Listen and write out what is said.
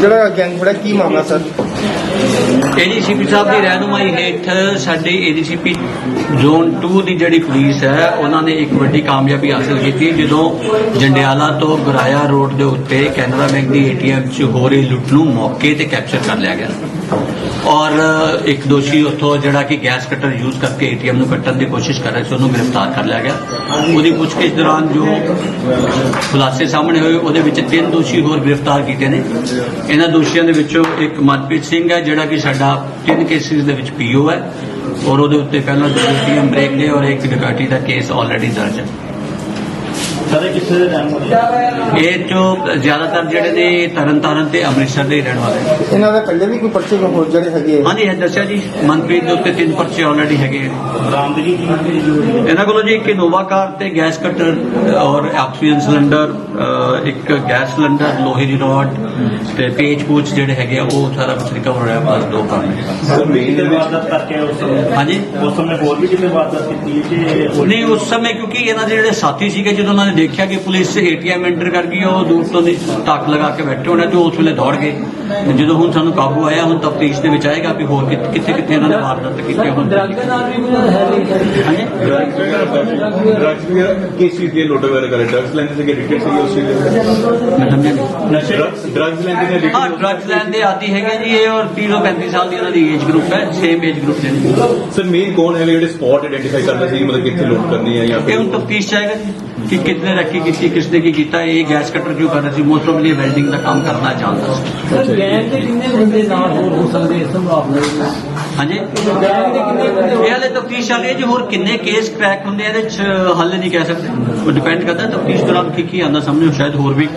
ਜਿਹੜਾ ਗੈਂਗ ਫੜਿਆ ਕੀ ਮਾਮਲਾ ਸਰ? ਏਡੀਸੀਪੀ ਸਾਹਿਬ ਦੀ ਰਹਿਨੁਮਾਈ ਹੇਠ ਸਾਡੇ ਏਡੀਸੀਪੀ ਜ਼ੋਨ 2 ਦੀ ਜਿਹੜੀ ਪੁਲਿਸ ਹੈ, ਉਹਨਾਂ ਨੇ ਇੱਕ ਵੱਡੀ ਕਾਮਯਾਬੀ ਹਾਸਲ ਕੀਤੀ ਜਦੋਂ ਜੰਡਿਆਲਾ ਤੋਂ ਗੁਰਾਇਆ ਰੋਡ ਦੇ ਉੱਤੇ ਕੈਨਰਾ ਬੈਂਕ ਦੀ ਏਟੀਐਮ 'ਚ ਹੋ ਰਹੀ ਲੁੱਟ ਨੂੰ ਮੌਕੇ ਤੇ ਕੈਪਚਰ ਕਰ ਲਿਆ ਗਿਆ। ਔਰ ਇੱਕ ਦੋਸ਼ੀ ਉੱਥੋਂ ਜਿਹੜਾ ਕਿ ਗੈਸ ਕਟਰ ਯੂਜ਼ ਕਰਕੇ ਏਟੀਐਮ ਨੂੰ ਕੱਟਣ ਦੀ ਕੋਸ਼ਿਸ਼ ਕਰ ਰਿਹਾ ਸੀ, ਉਹਨੂੰ ਗ੍ਰਿਫਤਾਰ ਕਰ ਲਿਆ ਗਿਆ। ਉਹਦੀ ਪੁੱਛਗਿੱਛ ਦੌਰਾਨ ਜੋ ਖੁਲਾਸੇ ਸਾਹਮਣੇ ਹੋਏ, ਉਹਦੇ ਵਿੱਚ ਤਿੰਨ ਦੋਸ਼ੀ ਹੋਰ ਗ੍ਰਿਫਤਾਰ ਕੀਤੇ ਨੇ। ਇਹਨਾਂ ਦੋਸ਼ੀਆਂ ਦੇ ਵਿੱਚੋਂ ਇੱਕ ਮਨਪ੍ਰੀਤ ਸਿੰਘ ਹੈ, ਜਿਹੜਾ ਕਿ ਸਾਡਾ ਤਿੰਨ ਕੇਸਿਸ ਦੇ ਵਿੱਚ ਪੀਓ ਹੈ ਔਰ ਉਹਦੇ ਉੱਤੇ ਪਹਿਲਾਂ ਦੋ ਏਟੀਐਮ ਬ੍ਰੇਕ ਨੇ ਔਰ ਇੱਕ ਡਕੈਤੀ ਦਾ ਕੇਸ ਆਲਰੇਡੀ ਦਰਜ ਹੈ। ਸਾਰੇ ਕਿੱਥੇ ਦੇ ਰਹਿਣ ਵਾਲੇ ਇਹ ਜੋ ਜ਼ਿਆਦਾਤਰ ਜਿਹੜੇ ਨੇ ਤਰਨਤਾਰਨ ਤੇ ਅੰਮ੍ਰਿਤਸਰ ਦੇ ਹੀ ਰਹਿਣ ਵਾਲੇ ਨੇ। ਇਹਨਾਂ ਦੇ ਪਹਿਲੇ ਵੀ ਕੋਈ ਪਰਚੇ ਹੋਰ ਜਿਹੜੇ ਹੈਗੇ ਆ? ਹਾਂਜੀ ਇਹ ਦੱਸਿਆ ਜੀ ਮਨਪ੍ਰੀਤ ਦੇ ਉੱਤੇ ਤਿੰਨ ਪਰਚੇ ਆਲਰੇਡੀ ਹੈਗੇ ਨੇ। ਬਰਾਮਦਗੀ ਕੀ ਹੋਈ ਇਹਨਾਂ ਕੋਲੋਂ ਜੀ ਇੱਕ ਇਨੋਵਾ ਕਾਰ ਤੇ ਗੈਸ ਕਟਰ ਔਰ ਆਕਸੀਜਨ ਸਿਲੰਡਰ ਇੱਕ ਗੈਸ ਸਿਲੰਡਰ ਲੋਹੇ ਦੀ ਰੋਡ ਤੇ ਪੇਚ ਪੂਚ ਜਿਹੜੇ ਹੈਗੇ ਆ ਉਹ ਸਾਰਾ ਕੁਝ ਰਿਕਵਰ ਹੋਇਆ ਬਸ ਦੋ ਕੰਮ ਵਾਰਦਾਤ ਕਰਕੇ ਉਸ ਹਾਂਜੀ? ਉਸ ਸਮੇਂ ਹੋਰ ਵੀ ਕਿਤੇ ਵਾਰਦਾਤ ਕੀਤੀ ਹੈ ਕਿ ਨਹੀਂ ਉਸ ਸਮੇਂ ਕਿਉਂਕਿ ਇਹਨਾਂ ਦੇ ਜਿਹੜੇ ਸਾਥੀ ਸੀਗੇ ਜਦੋਂ ਉਹਨਾਂ ਨੇ ਦੇਖਿਆ ਕਿ ਪੁਲਿਸ ਏਟੀਐਮ ਐਂਟਰ ਕਰ ਗਈ ਉਹ ਦੂਰ ਤੋਂ ਦੀ ਟੱਕ ਲਗਾ ਕੇ ਬੈਠੇ ਹੋਣੇ ਤੇ ਉਸ ਵੇਲੇ ਦੌੜ ਗਏ। ਜਦੋਂ ਹੁਣ ਸਾਨੂੰ ਕਾਬੂ ਆਇਆ ਹੁਣ ਤਫਤੀਸ਼ ਦੇ ਵਿੱਚ ਆਏਗਾ ਵੀ ਹੋਰ ਕਿੱਥੇ ਕਿੱਥੇ ਇਹਨਾਂ ਨੇ ਵਾਰਦਾਤ ਕੀਤੀ ਹੁਣ ਡਰਗ ਦੇ ਨਾਲ ਵੀ ਕੋਈ ਹੈ ਨਹੀਂ ਹਾਂਜੀ ਡਰੱਗਸ ਵਗੈਰਾ ਕਿਸ ਦੀ ਲੋਟ ਵਗੈਰਾ ਕਰੇ ਡਰੱਗਸ ਲੈਂਦੇ ਸੀਗੇ ਐਡਿਕਟਡ ਸੀਗੇ ਉਸ ਚੀਜ਼ ਦੇ ਮੈਂ ਸਮਝਿਆ ਨਹੀਂ ਨਸ਼ੇ ਡਰੱਗਸ ਲੈਂਦੇ ਨੇ ਹਾਂ ਡਰੱਗਸ ਆਦੀ ਹੈਗੇ ਜੀ ਇਹ ਔਰ 30 ਤੋਂ 35 ਸਾਲ ਦੀ ਇਹਨਾਂ ਦੀ ਏਜ ਗਰੁੱਪ ਹੈ ਸੇਮ ਏਜ ਗਰੁੱਪ ਦੇ ਸਰ ਮੇਨ ਕੌਣ ਹੈ ਜਿਹੜੇ ਸਪੌਟ ਆਇਡੈਂਟੀਫਾਈ ਕਰਦੇ ਸੀ ਮਤਲਬ ਕਿੱਥੇ ਲੋਟ ਕਰਨੀ ਹੈ ਜਾਂ ਇਹ ਹੁਣ ਤਫਤੀਸ਼ ਚਾਹੇਗਾ ਜੀ। ਕਿ ਕਿਤਨੇ ਰੱਖੀ ਕੀਤੀ ਕਿਸਨੇ ਕੀ ਕੀਤਾ ਇਹ ਗੈਸ ਕਟਰ ਕਿਉਂ ਕਰ ਰਿਹਾ ਸੀ? ਮੋਸਟ ਆਫ ਲਈ ਵੈਲਡਿੰਗ ਦਾ ਕੰਮ ਕਰਨਾ ਜਾਣਦਾ ਸੀ। ਸਰ ਦੇ ਕਿੰਨੇ ਬੰਦੇ ਨਾਲ ਹੋਰ ਹੋ ਸਕਦੇ ਇਸ ਸੰਭਾਵਨਾ ਹਾਂਜੀ? ਇਹ ਹਾਲੇ ਤਫਤੀਸ਼ ਚੱਲ ਰਹੀ ਹੈ ਜੀ ਹੋਰ ਕਿੰਨੇ ਕੇਸ ਕ੍ਰੈਕ ਹੁੰਦੇ ਇਹਦੇ ਚ ਹਾਲੇ ਨਹੀਂ ਕਹਿ ਸਕਦੇ। ਉਹ ਡਿਪੈਂਡ ਕਰਦਾ ਤਫਤੀਸ਼ ਦੌਰਾਨ ਕੀ ਕੀ ਆਉਂਦਾ ਸਾਹਮਣੇ ਸ਼ਾਇਦ ਹੋਰ ਵੀ।